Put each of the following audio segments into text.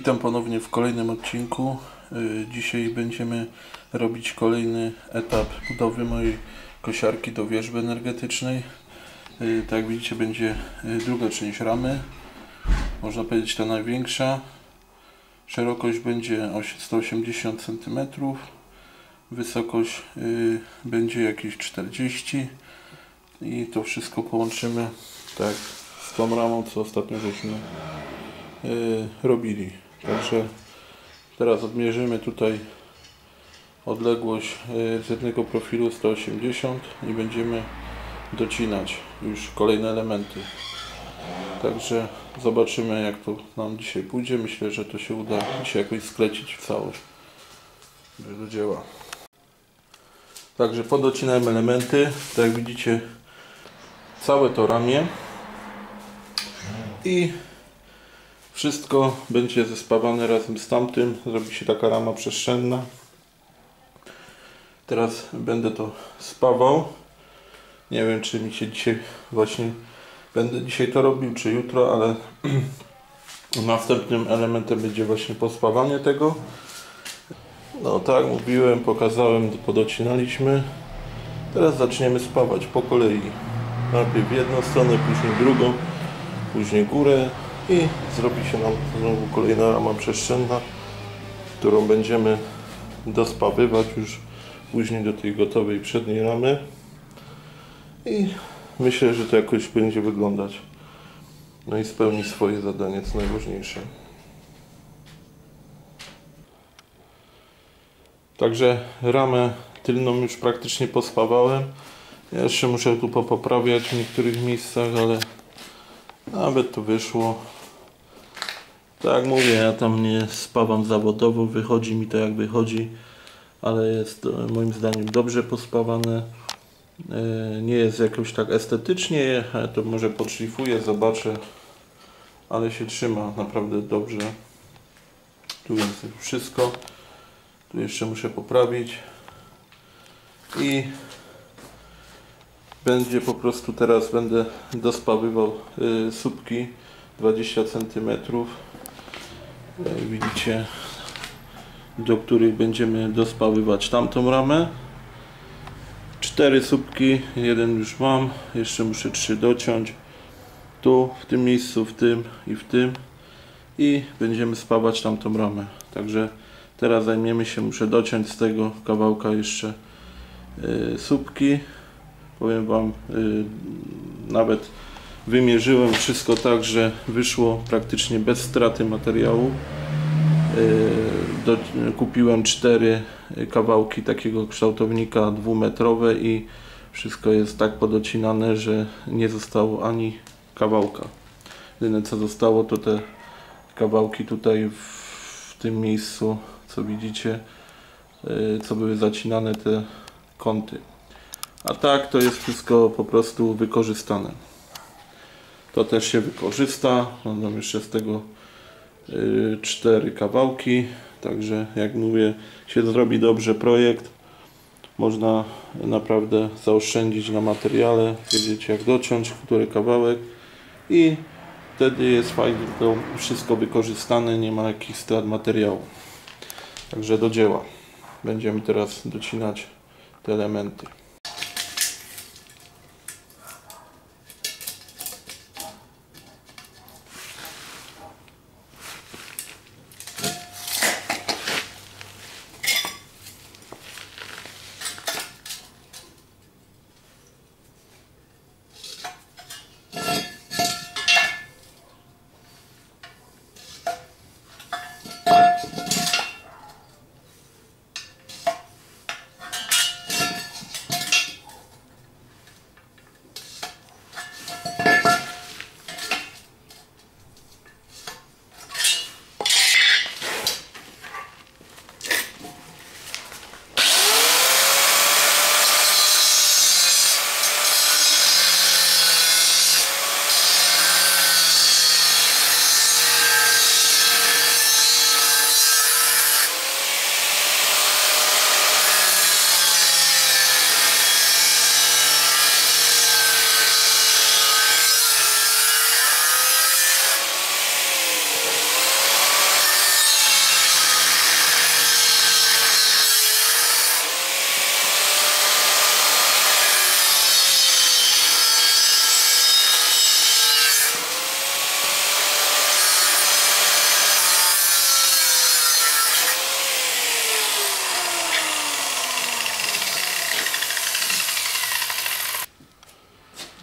Witam ponownie w kolejnym odcinku. Y, Dzisiaj będziemy robić kolejny etap budowy mojej kosiarki do wierzby energetycznej. Y, Tak jak widzicie będzie y, druga część ramy. Można powiedzieć ta największa. Szerokość będzie oś- 180 cm. Wysokość będzie jakieś 40 i to wszystko połączymy tak z tą ramą, co ostatnio żeśmy robili. Także teraz odmierzymy tutaj odległość y, z jednego profilu 180 i będziemy docinać już kolejne elementy. Także zobaczymy jak to nam dzisiaj pójdzie. Myślę, że to się uda dzisiaj jakoś sklecić w całość. Do dzieła. Także podocinałem elementy. Tak jak widzicie całe to ramię i wszystko będzie zespawane razem z tamtym. Zrobi się taka rama przestrzenna. Teraz będę to spawał. Nie wiem, czy mi się dzisiaj właśnie będę dzisiaj to robił, czy jutro, ale następnym elementem będzie właśnie pospawanie tego. No tak, mówiłem, pokazałem, podocinaliśmy. Teraz zaczniemy spawać po kolei. Najpierw jedną stronę, później drugą, później górę i zrobi się nam znowu kolejna rama przestrzenna, którą będziemy dospawywać już później do tej gotowej przedniej ramy i myślę, że to jakoś będzie wyglądać. No i spełni swoje zadanie, co najważniejsze. Także ramę tylną już praktycznie pospawałem. Ja jeszcze muszę tu poprawiać w niektórych miejscach, ale nawet to wyszło. Tak jak mówię, ja tam nie spawam zawodowo, wychodzi mi to jak wychodzi, ale jest e, moim zdaniem dobrze pospawane. E, Nie jest jakoś tak estetycznie, ale to może podszlifuję, zobaczę, ale się trzyma naprawdę dobrze. Tu jest wszystko. Tu jeszcze muszę poprawić. I będzie po prostu teraz będę dospawywał y, słupki 20 cm. Jak widzicie, do których będziemy dospawywać tamtą ramę. Cztery słupki, jeden już mam, jeszcze muszę trzy dociąć. Tu, w tym miejscu, w tym i w tym. I będziemy spawać tamtą ramę. Także teraz zajmiemy się, muszę dociąć z tego kawałka jeszcze y, słupki. Powiem Wam, y, nawet wymierzyłem wszystko tak, że wyszło praktycznie bez straty materiału. Y, Do, kupiłem cztery kawałki takiego kształtownika dwumetrowe i wszystko jest tak podocinane, że nie zostało ani kawałka. Jedyne co zostało to te kawałki tutaj w, w tym miejscu, co widzicie, y, co były zacinane te kąty. A tak to jest wszystko po prostu wykorzystane. To też się wykorzysta. Mam jeszcze z tego y, cztery kawałki. Także jak mówię, się zrobi dobrze projekt. Można naprawdę zaoszczędzić na materiale, wiedzieć jak dociąć, który kawałek i wtedy jest fajnie to wszystko wykorzystane, nie ma jakichś strat materiału. Także do dzieła. Będziemy teraz docinać te elementy.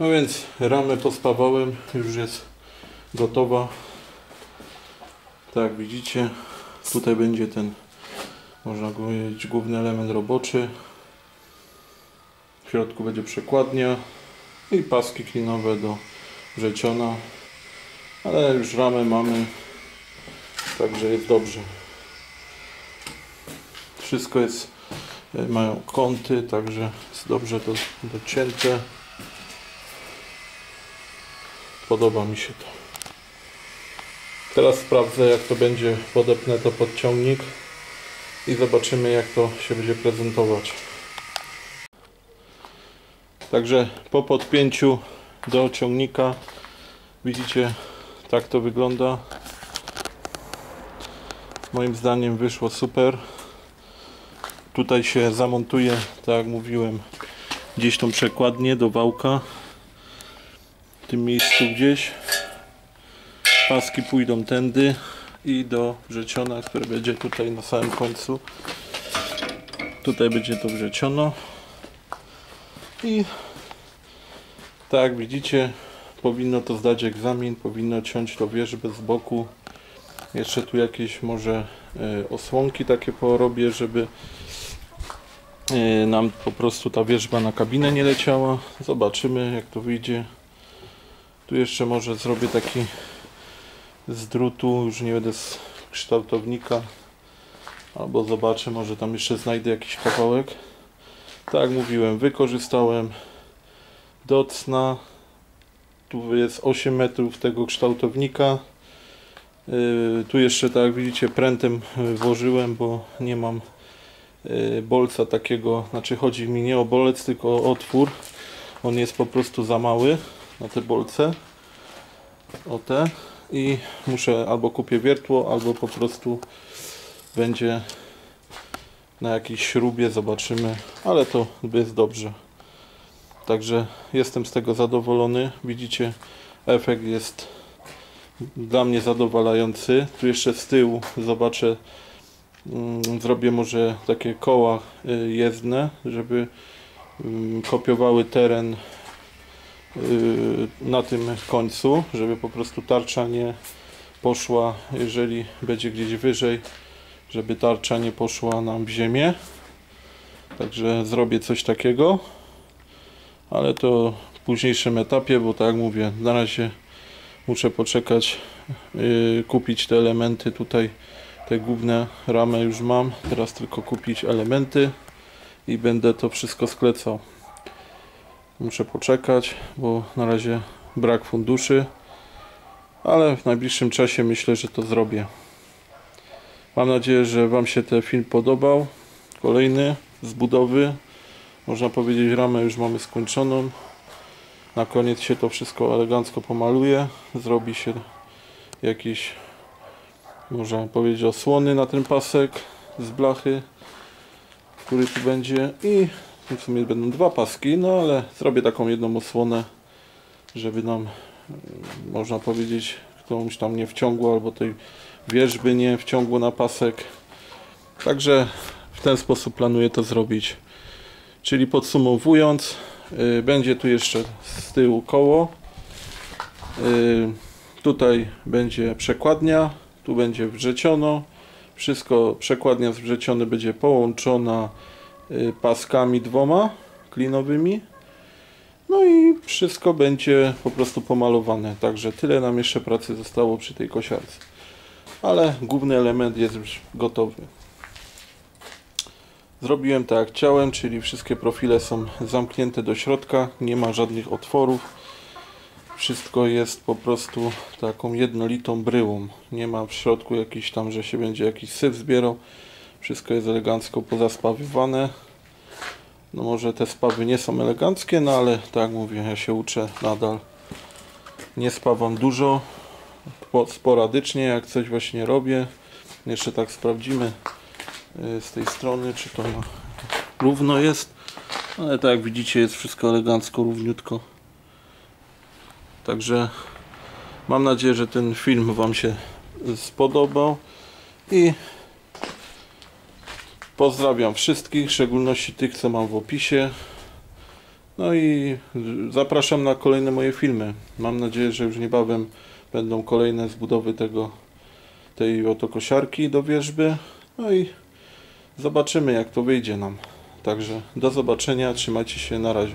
No więc ramę pospawałem, już jest gotowa. Tak widzicie, tutaj będzie ten, można powiedzieć, główny element roboczy. W środku będzie przekładnia i paski klinowe do wrzeciona. Ale już ramę mamy, także jest dobrze. Wszystko jest, e, mają kąty, także jest dobrze to docięte. Podoba mi się to. Teraz sprawdzę jak to będzie, podepnę to pod ciągnik i zobaczymy jak to się będzie prezentować. Także po podpięciu do ciągnika widzicie tak to wygląda. Moim zdaniem wyszło super. Tutaj się zamontuje, tak jak mówiłem, gdzieś tą przekładnię do wałka. Tym miejscu gdzieś. Paski pójdą tędy i do wrzeciona, które będzie tutaj na samym końcu. Tutaj będzie to wrzeciono. I tak jak widzicie, powinno to zdać egzamin, powinno ciąć to wierzbę z boku. Jeszcze tu jakieś może e, osłonki takie porobię, żeby e, nam po prostu ta wierzba na kabinę nie leciała. Zobaczymy jak to wyjdzie. Tu jeszcze może zrobię taki z drutu, już nie będę z kształtownika. Albo zobaczę, może tam jeszcze znajdę jakiś kawałek. Tak jak mówiłem, wykorzystałem do cna. Tu jest 8 metrów tego kształtownika. Yy, tu jeszcze, tak jak widzicie, prętem włożyłem, bo nie mam yy, bolca takiego, znaczy chodzi mi nie o bolec, tylko o otwór. On jest po prostu za mały na te bolce. O te. I muszę albo kupię wiertło, albo po prostu będzie na jakiejś śrubie, zobaczymy, ale to jest dobrze. Także jestem z tego zadowolony. Widzicie, efekt jest dla mnie zadowalający. Tu jeszcze z tyłu zobaczę, mm, zrobię może takie koła y, jezdne, żeby mm, kopiowały teren na tym końcu, żeby po prostu tarcza nie poszła, jeżeli będzie gdzieś wyżej, żeby tarcza nie poszła nam w ziemię. Także zrobię coś takiego ale to w późniejszym etapie, bo tak jak mówię, na razie muszę poczekać, yy, kupić te elementy tutaj, te główne ramy już mam, teraz tylko kupić elementy i będę to wszystko sklecał. Muszę poczekać, bo na razie brak funduszy, ale w najbliższym czasie myślę, że to zrobię. Mam nadzieję, że Wam się ten film podobał. Kolejny z budowy można powiedzieć ramę już mamy skończoną. Na koniec się to wszystko elegancko pomaluje. Zrobi się jakieś można powiedzieć osłony na ten pasek z blachy, który tu będzie i w sumie będą dwa paski, no ale zrobię taką jedną osłonę, żeby nam można powiedzieć którąś tam nie wciągło albo tej wierzby nie wciągło na pasek. Także w ten sposób planuję to zrobić. Czyli podsumowując, y, będzie tu jeszcze z tyłu koło. Y, tutaj będzie przekładnia, tu będzie wrzeciono. Wszystko, przekładnia z wrzeciony będzie połączona paskami dwoma klinowymi. No i wszystko będzie po prostu pomalowane. Także tyle nam jeszcze pracy zostało przy tej kosiarce. Ale główny element jest już gotowy. Zrobiłem tak jak chciałem, czyli wszystkie profile są zamknięte do środka, nie ma żadnych otworów. Wszystko jest po prostu taką jednolitą bryłą. Nie ma w środku jakiś tam, że się będzie jakiś syf zbierał. Wszystko jest elegancko pozaspawywane. No może te spawy nie są eleganckie, no ale tak mówię, ja się uczę nadal. Nie spawam dużo, sporadycznie jak coś właśnie robię. Jeszcze tak sprawdzimy Y, z tej strony, czy to równo jest. Ale tak jak widzicie jest wszystko elegancko, równiutko. Także mam nadzieję, że ten film Wam się spodobał i pozdrawiam wszystkich, w szczególności tych, co mam w opisie. No i zapraszam na kolejne moje filmy. Mam nadzieję, że już niebawem będą kolejne zbudowy tego, tej oto kosiarki do wierzby. No i zobaczymy jak to wyjdzie nam. Także do zobaczenia, trzymajcie się, na razie.